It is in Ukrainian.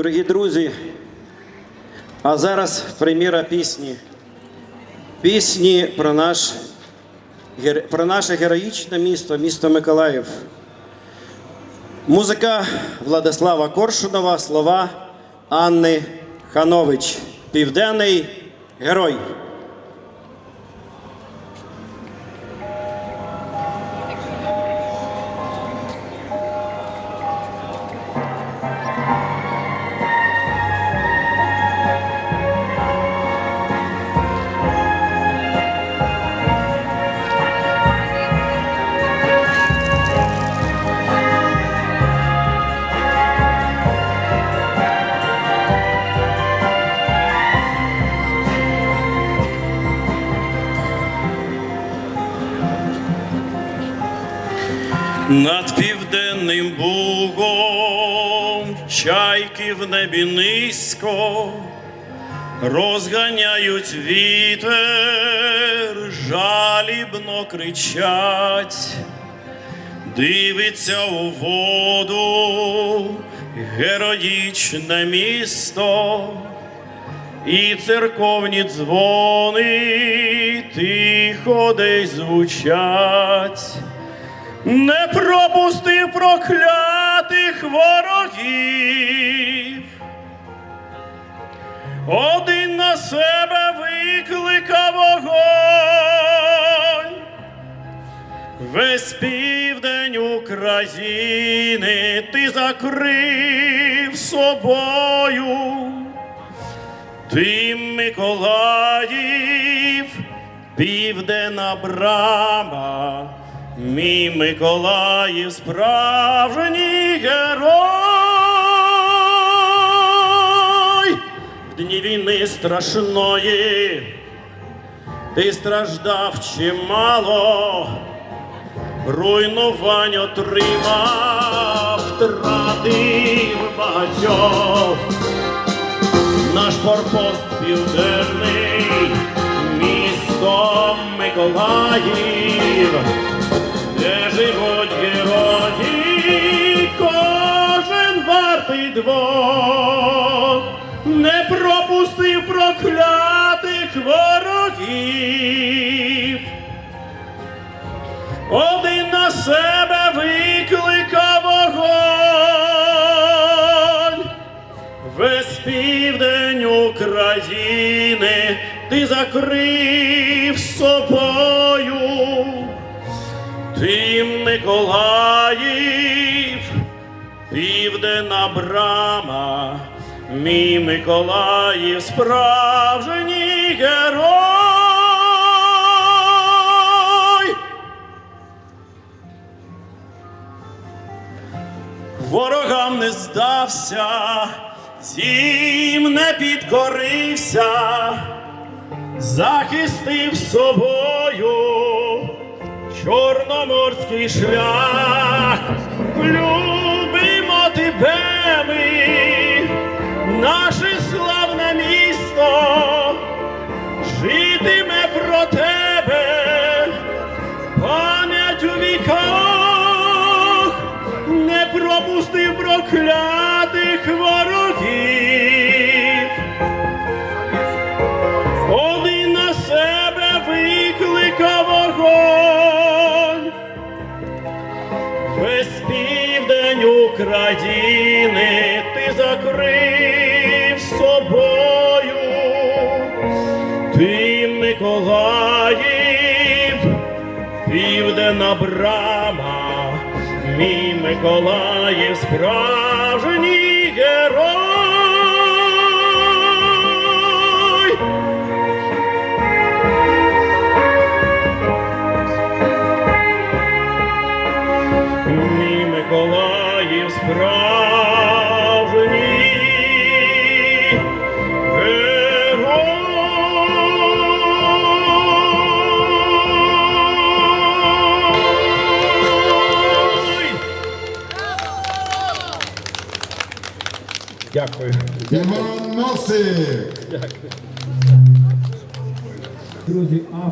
Дорогі друзі, а зараз прем'єра пісні. Пісні про, наш, про наше героїчне місто, місто Миколаїв. Музика Владислава Коршунова, слова Анни Ханович. Південний герой. Над південним бугом чайки в небі низько розганяють вітер, жалібно кричать, дивиться у воду героїчне місто. І церковні дзвони тихо десь звучать. Не пропустив проклятих ворогів. Один на себе викликав вогонь. Весь південь України ти закрив собою. Ти Миколаїв, південна брама, мій Миколаїв справжній герой. В дні війни страшної ти страждав чимало, руйнувань отримав, втратив багатьох. Наш форпост південний, місто Миколаїв, ворогів. Один на себе викликав вогонь. Весь південь України ти закрив собою, ти Миколаїв, південна брама, мій Миколаїв справжній герой. Ворогам не здався, їм не підкорився, захистив собою чорноморський шлях, любимо тебе ми, наше славне місто, житиме про тебе пам'ять у віках проклятих ворогів. Один на себе викликав вогонь. Весь південь України ти закрив собою. Ти Миколаїв, південна брама, мій Миколаїв справжній герой. Мій Миколаїв справжній Дякую. Іван Носик. Друзі, а